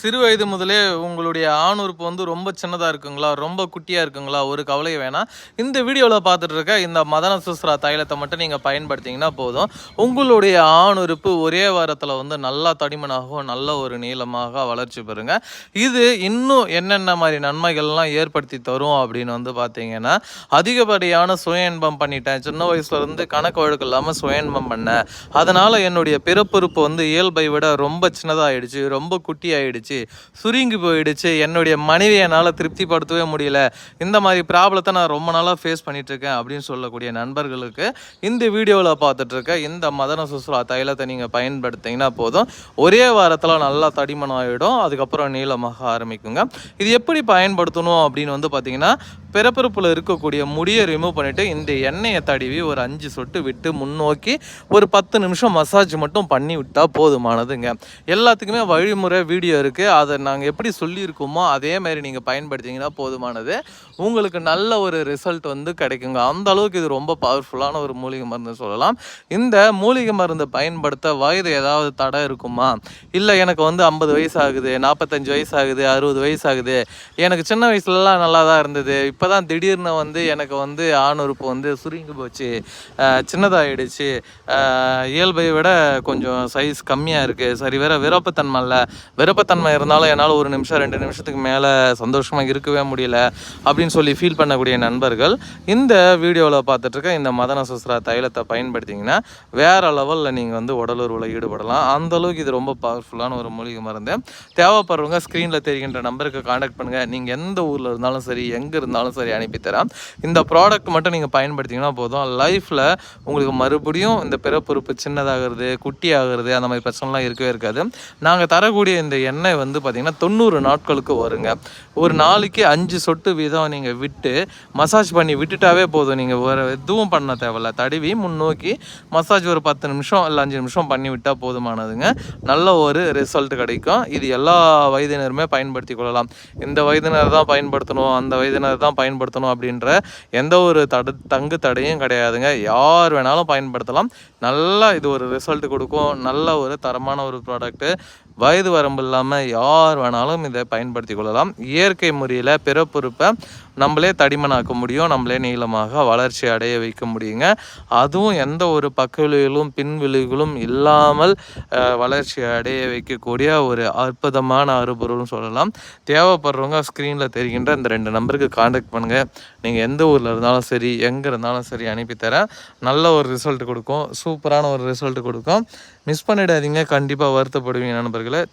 சிறு வயது முதலே உங்களுடைய ஆணுறுப்பு வந்து ரொம்ப சின்னதாக இருக்குங்களா? ரொம்ப குட்டியாக இருக்குங்களா? ஒரு கவலை வேணாம். இந்த வீடியோவில் பார்த்துட்டு இருக்க இந்த மதன சுஸ்ரா தைலத்தை மட்டும் நீங்கள் பயன்படுத்திங்கன்னா போதும். உங்களுடைய ஆணுறுப்பு ஒரே வாரத்தில் வந்து நல்லா தடிமனாகவும் நல்ல ஒரு நீளமாக வளர்ச்சி பெறுங்க. இது இன்னும் என்னென்ன மாதிரி நன்மைகள்லாம் ஏற்படுத்தி தரும் அப்படின்னு வந்து பார்த்தீங்கன்னா அதிகப்படியான சுய இன்பம் பண்ணிட்டேன். சின்ன வயசுலேருந்து கணக்கு வழக்கு இல்லாமல் சுய இன்பம் பண்ணேன். அதனால் என்னுடைய பிறப்புறுப்பு வந்து இயல்பை விட ரொம்ப சின்னதாகிடுச்சு ரொம்ப குட்டி ஆயிடுச்சு சுருங்கி போயிடுச்சு. என்னுடைய மனைவி என்னால் திருப்திப்படுத்தவே முடியல. இந்த மாதிரி ப்ராப்ளத்தை நான் ரொம்ப நாளாக ஃபேஸ் பண்ணிகிட்ருக்கேன் இருக்கேன் அப்படின்னு சொல்லக்கூடிய நண்பர்களுக்கு இந்த வீடியோவில் பார்த்துட்ருக்க இந்த மதன சுசுலா தைலத்தை நீங்கள் பயன்படுத்திங்கன்னா போதும். ஒரே வாரத்தில் நல்லா தடிமன் ஆகிடும் அதுக்கப்புறம் நீளமாக ஆரம்பிக்குங்க. இது எப்படி பயன்படுத்தணும் அப்படின்னு வந்து பார்த்தீங்கன்னா பிறப்பிறப்பில் இருக்கக்கூடிய முடியை ரிமூவ் பண்ணிவிட்டு இந்த எண்ணெயை தடவி ஒரு அஞ்சு சொட்டு விட்டு முன்னோக்கி ஒரு பத்து நிமிஷம் மசாஜ் மட்டும் பண்ணி விட்டால் போதுமானதுங்க. எல்லாத்துக்குமே வழிமுறை வீடியோ இருக்குது அதை நாங்கள் எப்படி சொல்லியிருக்கோமோ அதே மாதிரி நீங்கள் பயன்படுத்திங்கன்னா போதுமானது. உங்களுக்கு நல்ல ஒரு ரிசல்ட் வந்து கிடைக்குங்க. அந்த அளவுக்கு இது ரொம்ப பவர்ஃபுல்லான ஒரு மூலிகை மருந்து சொல்லலாம். இந்த மூலிகை மருந்து பயன்படுத்த வயது ஏதாவது தடை இருக்குமா? இல்லை எனக்கு வந்து ஐம்பது வயசு ஆகுது நாற்பத்தஞ்சு வயசு ஆகுது அறுபது வயசு ஆகுது. எனக்கு சின்ன வயசுலலாம் நல்லா தான் இருந்தது. இப்போ தான் திடீர்னு வந்து எனக்கு வந்து ஆணுறுப்பு வந்து சுருங்கி போச்சு. சின்னதாகிடுச்சு இயல்பை விட கொஞ்சம் சைஸ் கம்மியாக இருக்குது சரி வேற விருப்பத்தன்மை இல்லை. விருப்பத்தன்மை இருந்தாலும் என்னால் ஒரு நிமிஷம் ரெண்டு நிமிஷத்துக்கு மேலே சந்தோஷமாக இருக்கவே முடியல அப்படின்னு சொல்லி ஃபீல் பண்ணக்கூடிய நண்பர்கள் இந்த வீடியோவில் பார்த்துட்ருக்க இந்த மதன சுஸ்ரா தைலத்தை பயன்படுத்திங்கன்னா வேற லெவலில் நீங்கள் வந்து உடலுறவில் ஈடுபடலாம். அந்தளவுக்கு இது ரொம்ப பவர்ஃபுல்லான ஒரு மூலிகை மருந்து. தேவைப்படுறவங்க ஸ்க்ரீனில் தெரிகின்ற நம்பருக்கு காண்டாக்ட் பண்ணுங்கள் நீங்கள் எந்த ஊரில் இருந்தாலும் சரி எங்கே இருந்தாலும் சரி அனுப்பித்தரேன் இந்த ப்ராடக்ட் மட்டும் நீங்கள் பயன்படுத்திங்கன்னா போதும். லைஃப்பில் உங்களுக்கு மறுபடியும் இந்த பிறப்புறுப்பு சின்னதாகிறது குட்டி ஆகிறது அந்த மாதிரி பிரச்சனைலாம் இருக்கவே இருக்காது. நாங்கள் தரக்கூடிய இந்த எண்ணெய் வந்து பார்த்திங்கன்னா தொண்ணூறு நாட்களுக்கு வருங்க. ஒரு நாளைக்கு அஞ்சு சொட்டு வீதம் நீங்கள் விட்டு மசாஜ் பண்ணி விட்டுட்டாவே போதும். நீங்கள் வேறு எதுவும் பண்ண தேவையில்ல. தடவி முன்னோக்கி மசாஜ் ஒரு பத்து நிமிஷம் இல்லை அஞ்சு நிமிஷம் பண்ணி விட்டால் போதுமானதுங்க. நல்ல ஒரு ரிசல்ட் கிடைக்கும். இது எல்லா வயதினருமே பயன்படுத்தி கொள்ளலாம். இந்த வயதினர் தான் பயன்படுத்தணும். அந்த வயதினர் தான் பயன்படுத்தணும் அப்படின்ற எந்த ஒரு தடு தங்கு தடையும் கிடையாதுங்க. யார் வேணாலும் பயன்படுத்தலாம். நல்லா இது ஒரு ரிசல்ட் கொடுக்கும். நல்ல ஒரு தரமான ஒரு ப்ராடக்ட்டு வயது வரம்பு இல்லாமல் யார் வேணாலும் இதை பயன்படுத்தி கொள்ளலாம். இயற்கை முறையில் பிறப்புறுப்பை நம்மளே தடிமனாக்க முடியும் நம்மளே நீளமாக வளர்ச்சி அடைய வைக்க முடியுங்க. அதுவும் எந்த ஒரு பக்கவிளைவுகளும் பின்விளைவுகளும் இல்லாமல் வளர்ச்சி அடைய வைக்கக்கூடிய ஒரு அற்புதமான அறுபொருள்னு சொல்லலாம். தேவைப்படுறவங்க ஸ்க்ரீனில் தெரிகின்ற இந்த ரெண்டு நம்பருக்கு காண்டாக்ட் பண்ணுங்கள் நீங்கள் எந்த ஊரில் இருந்தாலும் சரி எங்கே இருந்தாலும் சரி அனுப்பித்தரேன் நல்ல ஒரு ரிசல்ட் கொடுக்கும். சூப்பரான ஒரு ரிசல்ட் கொடுக்கும். மிஸ் பண்ணிடாதீங்க. கண்டிப்பாக வருத்தப்படுவீங்க நண்பர்களே